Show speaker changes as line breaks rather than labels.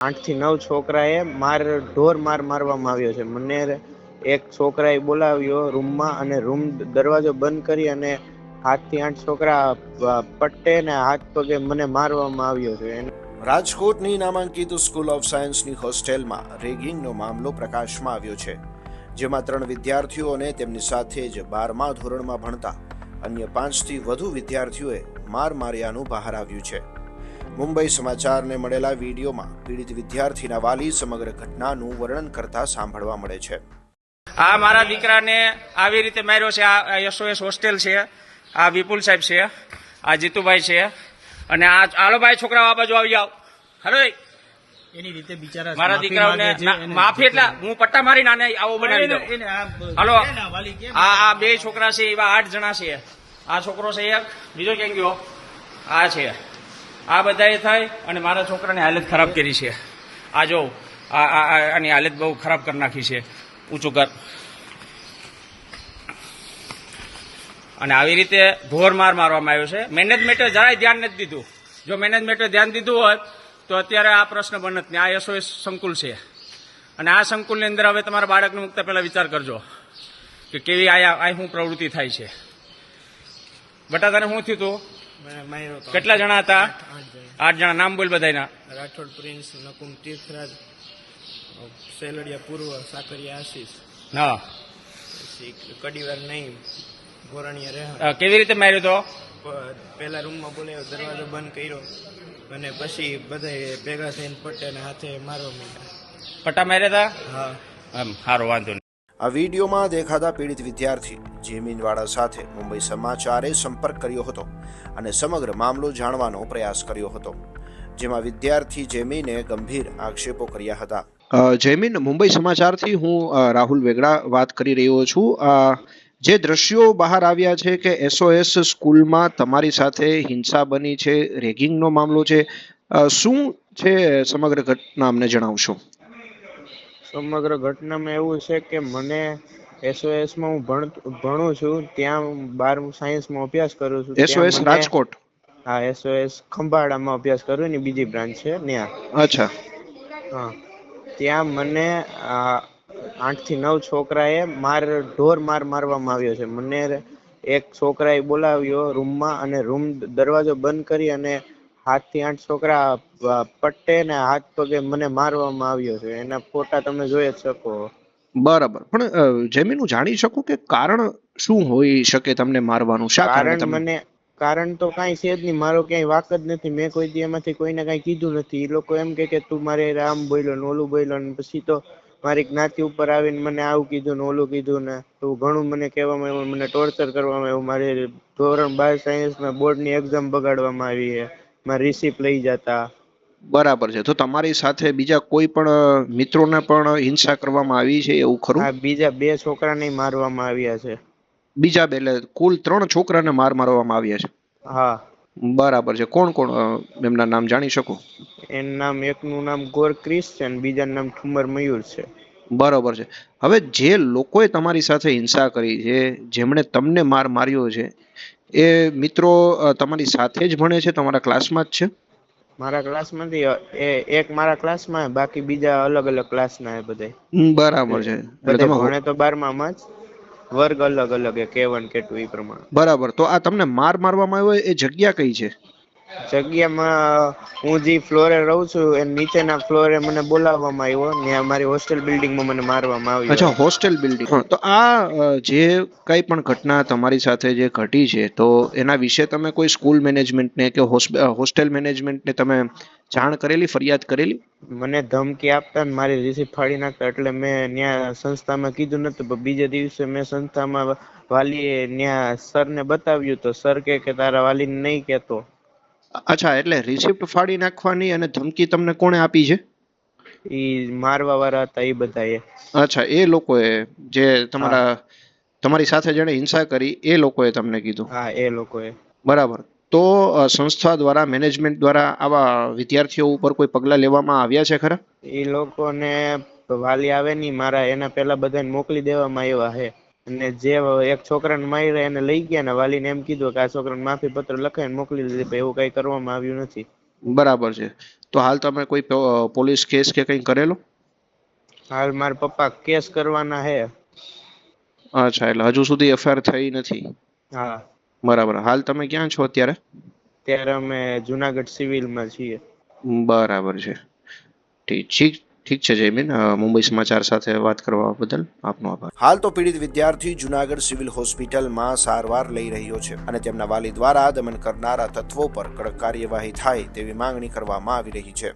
આઠથી નવ છોકરાએ માર ઢોર માર મારવામાં આવ્યો છે. મને એક છોકરાએ બોલાવ્યો રૂમમાં અને રૂમ દરવાજો બંધ કરી અને આઠથી આઠ છોકરા પટ્ટે ને હાથ પગે મને મારવામાં આવ્યો છે.
રાજકોટની નામાંકિત સ્કૂલ ઓફ સાયન્સની હોસ્ટેલમાં રેગિંગનો મામલો પ્રકાશમાં આવ્યો છે, જેમાં ત્રણ વિદ્યાર્થીઓ અને તેમની સાથે જ બારમા ધોરણમાં ભણતા અન્ય પાંચથી વધુ વિદ્યાર્થીઓએ માર માર્યાનું બહાર આવ્યું છે. મુંબઈ સમાચારને મળેલા વિડીયોમાં પીડિત વિદ્યાર્થીના વાલી સમગ્ર ઘટનાનું વર્ણન કરતા સાંભળવા મળે છે.
આ મારા દીકરાને આવી રીતે માર્યો છે. આ એસઓએસ હોસ્ટેલ છે. આ વિપુલ સાહેબ છે. આ જીતુભાઈ છે. અને આ આલો ભાઈ છોકરાઓ આ બાજુ આવી જાવ હલો
એની રીતે બિચારા
મારા
માફી
દીકરાઓને માફી એટલે હું પટ્ટા મારી નાને આવો બનાવી દઉં. હલો? આ આ બે છોકરા છે એવા આઠ જણા છે. આ છોકરો છે એક બીજો કેમ ગયો? આ છે. આ બધાએ થાય અને મારા છોકરાની હાલત ખરાબ કરી છે. આ જો, આ, આ- આ- આની હાલત બહુ ખરાબ કરી નાખી છે. ઊંચું કર. અને આવી રીતે ઢોર માર મારવામાં આવ્યો છે. મેનેજમેન્ટે જરાય ધ્યાન નથી દીધું. જો મેનેજમેન્ટે ધ્યાન દીધું હોત તો અત્યારે આ પ્રશ્ન બનત ને આ એસઓએસ સંકુલ છે. અને આ સંકુલની અંદર હવે તમારા બાળકને મુકતા પહેલાં વિચાર કરજો કે કેવી આયા આ શું પ્રવૃત્તિ થાય છે. બટા તને શું થયું તું
મને માર્યો તો.
કેટલા જણા હતા?
આઠ જણા.
નામ બોલ બધાના
રાઠોડ પ્રિન્સ નકુમ તીર્થરાજ સેલડિયા પૂર્વ સાકરિયા આશીષ.
હા.
કડીવાર નહીં ગોરણીયા
રહ્યા કેવી રીતે માર્યો તો?
પેલા પહેલા રૂમમાં બોલાયો દરવાજો બંધ કર્યો અને પછી બધા ભેગા થઈને પટ્ટેને હાથે મારવા માંડ્યા.
પટ્ટા માર્યા હતા
હા.
એમ સારો વાંધો
આ વિડીયોમાં દેખાતા પીડિત વિદ્યાર્થી જેમીનવાળા સાથે મુંબઈ સમાચારે સંપર્ક કર્યો હતો અને સમગ્ર મામલો જાણવાનો પ્રયાસ કર્યો હતો, જેમાં વિદ્યાર્થી જેમીને ગંભીર આક્ષેપો કર્યા હતા.
જેમીન, મુંબઈ સમાચારથી હું રાહુલ વેગડા વાત કરી રહ્યો છું. જે દ્રશ્યો બહાર આવ્યા છે કે એસઓએસ સ્કૂલમાં તમારી સાથે હિંસા બની છે, રેગિંગનો મામલો છે શું છે સમગ્ર ઘટના અમને જણાવશો?
સમગ્ર ઘટનામાં એવું છે કે મને એસઓએસમાં હું ભણ ભણું છું ત્યાં બાર સાયન્સમાં અભ્યાસ કરું છું
એસઓએસ રાજકોટ?
હા એસઓએસ ખંભાળામાં અભ્યાસ કરું ને બીજી બ્રાન્ચ છે ત્યાં
અચ્છા.
હા ત્યાં મને આઠથી નવ છોકરાએ માર ઢોર માર મારવામાં આવ્યો છે. મને એક છોકરાએ બોલાવ્યો રૂમમાં અને રૂમ દરવાજો બંધ કરી અને સાતથી આઠ છોકરા પટ્ટે ને હાથ પગે મને મારવામાં આવ્યો છે. એના ફોટા તમે જોઈ જ શકો.
બરાબર. પણ જેમી હું જાણી શકું કે કારણ શું હોઈ શકે તમને મારવાનું? શા કારણ
મને કારણ તો કાંઈ છે જ નહીં. મારો ક્યાંય વાક જ નથી. મેં કોઈ દી એમાંથી કોઈને કાંઈ કીધું નથી. એ લોકો એમ કે તું મારે આમ બોલ્યો ને ઓલું બોલ્યો ને. પછી તો મારી જ્ઞાતિ ઉપર આવીને મને આવું કીધું ને ઓલું કીધું ને. એવું ઘણું મને કહેવામાં આવ્યું મને ટોર્ચર કરવામાં આવ્યું. મારે ધોરણ બાર સાયન્સમાં બોર્ડની એક્ઝામ બગાડવામાં આવી છે. મારી રિસિપ્ટ લઈ જતા.
બરાબર છે. તો તમારી સાથે બીજા કોઈ પણ મિત્રોને પણ હિંસા કરવામાં આવી છે એવું ખરું?
બીજા બે છોકરાને મારવામાં આવ્યા છે.
બીજા બે એટલે કુલ ત્રણ છોકરાને માર મારવામાં આવ્યા છે?
હા.
બરાબર છે. કોણ કોણ એમના નામ જાણી શકું?
એનું નામ એકનું નામ ગોર ક્રિસ છે અને બીજાનું નામ ઠુમર મયુર છે.
બરાબર છે. હવે જે લોકોએ તમારી સાથે હિંસા કરી છે જેમણે તમને માર માર્યો છે એ મિત્રો તમારી સાથે જ ભણે છે તમારા ક્લાસમાં જ છે?
મારા ક્લાસમાંથી એ એક મારા ક્લાસમાં બાકી બીજા અલગ અલગ ક્લાસના એ બધાય.
બરાબર છે.
બધા ભણે તો બારમામાં જ વર્ગ અલગ અલગ કે વન કે ટુ એ પ્રમાણે.
બરાબર. તો આ તમને માર મારવામાં આવ્યો એ જગ્યા કઈ છે?
જગ્યામાં હું જે ફ્લોરે રહું છું એ નીચેના ફ્લોરે મને બોલાવવામાં આવ્યો ને અમારી હોસ્ટેલ બિલ્ડિંગમાં મને મારવામાં આવ્યો.
અચ્છા હોસ્ટેલ બિલ્ડિંગ તો આ જે કઈ પણ ઘટના તમારી સાથે જે ઘટી છે તો એના વિશે તમે કોઈ સ્કૂલ મેનેજમેન્ટને કે હોસ્ટેલ મેનેજમેન્ટને તમે જાણ કરેલી ફરિયાદ કરેલી?
મને ધમકી આપતા ને મારી રિસીપ ફાડી નાખતા એટલે મેં ત્યાં સંસ્થામાં કીધું નતું પણ બીજા દિવસે મેં સંસ્થામાં વાલીએ ત્યાં સરને બતાવ્યું તો સર કે કે તારા વાલીને નહીં કહેતો.
અચ્છા એટલે રિસિપ્ટ ફાડી નાખવાની અને ધમકી તમને કોણે આપી છે?
એ મારવા વાળા હતા એ બધાએ.
અચ્છા એ લોકોએ જે તમારા તમારી સાથે જેણે હિંસા કરી એ લોકોએ તમને કીધું?
હા એ લોકોએ.
બરાબર. તો સંસ્થા દ્વારા મેનેજમેન્ટ દ્વારા આવા વિદ્યાર્થીઓ ઉપર કોઈ પગલાં લેવામાં આવ્યા છે ખરા?
એ લોકોને વાલી આવે નહીં મારા એના પહેલા બધાને મોકલી દેવામાં આવ્યા છે. અને જે એક છોકરાને માર્યા એને લઈ ગયા ને વાલીને એમ કીધું કે આ છોકરાને માફી પત્ર લખાઈને મોકલી દીધી પણ એવું કઈ કરવામાં આવ્યું નથી.
બરાબર છે. તો હાલ તમે કોઈ પોલીસ કેસ કે કંઈ કરેલો?
હાલ મારા પપ્પા કેસ કરવાના હે.
અચ્છા એટલે હજુ સુધી એફઆઈઆર થઈ નથી?
હા.
બરાબર. હાલ તમે ક્યાં છો અત્યારે?
ત્યારે અમે જુનાગઢ સિવિલમાં છીએ.
બરાબર છે. ઠીક. ઠીક છે, જયમીન. મુંબઈ સમાચાર સાથે વાત કરવા બદલ આપનો આભાર.
હાલ તો પીડિત વિદ્યાર્થી જુનાગઢ સિવિલ હોસ્પિટલમાં સારવાર લઈ રહ્યો છે અને તેમના વાલી દ્વારા દમન કરનારા તત્વો પર કડક કાર્યવાહી થાય તેવી માંગણી કરવામાં આવી રહી છે.